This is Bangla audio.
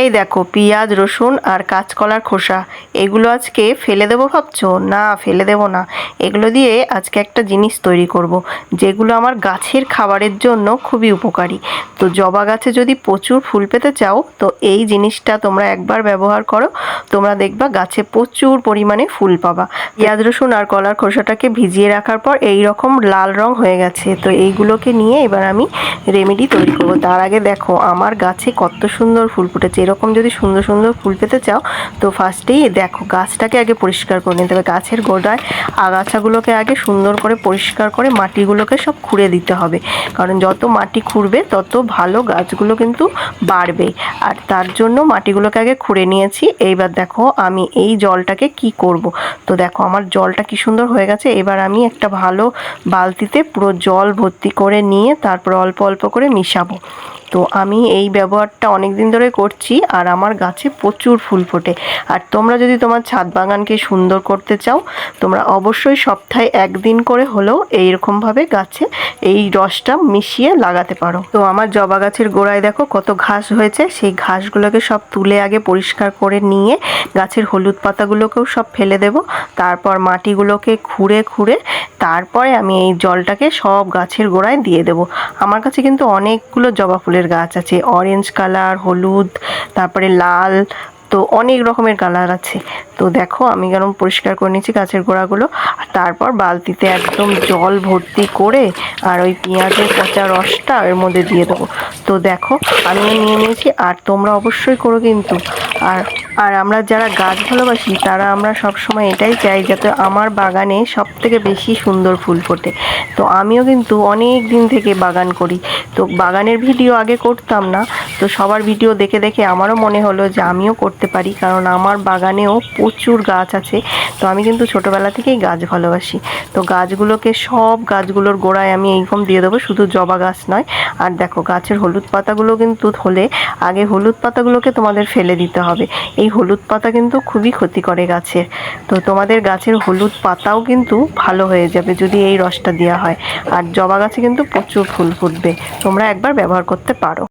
এই দেখো, পেঁয়াজ, রসুন আর কাঁচকলার খোসা। এগুলো আজকে ফেলে দেবো ভাবছ? না, ফেলে দেবো না। এগুলো দিয়ে আজকে একটা জিনিস তৈরি করব। যেগুলো আমার গাছের খাবারের জন্য খুবই উপকারী। তো জবা গাছে যদি প্রচুর ফুল পেতে চাও, তো এই জিনিসটা তোমরা একবার ব্যবহার করো। তোমরা দেখবা গাছে প্রচুর পরিমাণে ফুল পাবা। পেঁয়াজ, রসুন আর কলার খোসাটাকে ভিজিয়ে রাখার পর এই রকম লাল রং হয়ে গেছে। তো এইগুলোকে নিয়ে এবার আমি রেমেডি তৈরি করব। তার আগে দেখো, আমার গাছে কত সুন্দর ফুল ফুটেছে। এরকম যদি সুন্দর সুন্দর ফুল পেতে চাও, তো ফার্স্টেই দেখো গাছটাকে আগে পরিষ্কার করে নিতে হবে। গাছের গোড়ায় আগাছাগুলোকে আগে সুন্দর করে পরিষ্কার করে মাটিগুলোকে সব খুঁড়ে দিতে হবে। কারণ যত মাটি খুঁড়বে, তত ভালো গাছগুলো কিন্তু বাড়বে। আর তার জন্য মাটিগুলোকে আগে খুঁড়ে নিয়েছি। এইবার দেখো আমি এই জলটাকে কি করব। তো দেখো আমার জলটা কি সুন্দর হয়ে গেছে। এবার আমি একটা ভালো বালতিতে পুরো জল ভর্তি করে নিয়ে তারপর অল্প অল্প করে মিশাবো। তো আমি এই ব্যবহারটা অনেক দিন ধরে করছি আর আমার গাছে প্রচুর ফুল ফোটে। আর তোমরা যদি তোমার ছাদ বাগানকে সুন্দর করতে চাও, তোমরা অবশ্যই সপ্তাহে একদিন করে হলেও এইরকমভাবে গাছে এই রসটা মিশিয়ে লাগাতে পারো। তো আমার জবা গাছের গোড়ায় দেখো কত ঘাস হয়েছে। সেই ঘাসগুলোকে সব তুলে আগে পরিষ্কার করে নিয়ে গাছের হলুদ পাতাগুলোকেও সব ফেলে দেব। তারপর মাটিগুলোকে খুঁড়ে খুঁড়ে তারপরে আমি এই জলটাকে সব গাছের গোড়ায় দিয়ে দেব। আমার কাছে কিন্তু অনেকগুলো জবা ফুলের গাছ আছে অরেঞ্জ কালার হলুদ, তারপরে লাল, তো অনেক রকমের কালার আছে। তো দেখো, আমি কেন পরিষ্কার করে নিয়েছি গাছের গোড়াগুলো। আর তারপর বালতিতে একদম জল ভর্তি করে আর ওই পেঁয়াজের পচা রসটা এর মধ্যে দিয়ে দেবো। তো দেখো আমি নিয়ে নিয়েছি আর তোমরা অবশ্যই করো কিন্তু। আর আর আমরা যারা গাছ ভালোবাসি, তারা আমরা সব সময় এটাই চাই যাতে আমার বাগানে সব থেকে বেশি সুন্দর ফুল ফোটে। তো আমিও কিন্তু অনেক দিন থেকে বাগান করি। তো বাগানের ভিডিও আগে করতাম না। তো সবার ভিডিও দেখে দেখে আমারও মনে হলো যে আমিও করতে পারি, কারণ আমার বাগানেও প্রচুর গাছ আছে। তো আমি কিন্তু ছোটোবেলা থেকেই গাছ ভালোবাসি। তো গাছগুলোকে সব গাছগুলোর গোড়ায় আমি এইরকম দিয়ে দেবো, শুধু জবা গাছ নয়। আর দেখো, গাছের হলুদ পাতাগুলো কিন্তু হলে আগে হলুদ পাতাগুলোকে তোমাদের ফেলে দিতে হবে। এই হলুদ পাতা কিন্তু খুবই ক্ষতি করে গাছের তো তোমাদের গাছের হলুদ পাতাও কিন্তু ভালো হয়ে যাবে যদি এই রসটা দেওয়া হয়। আর জবা গাছে কিন্তু প্রচুর ফুল ফুটবে। তোমরা একবার ব্যবহার করতে পারো।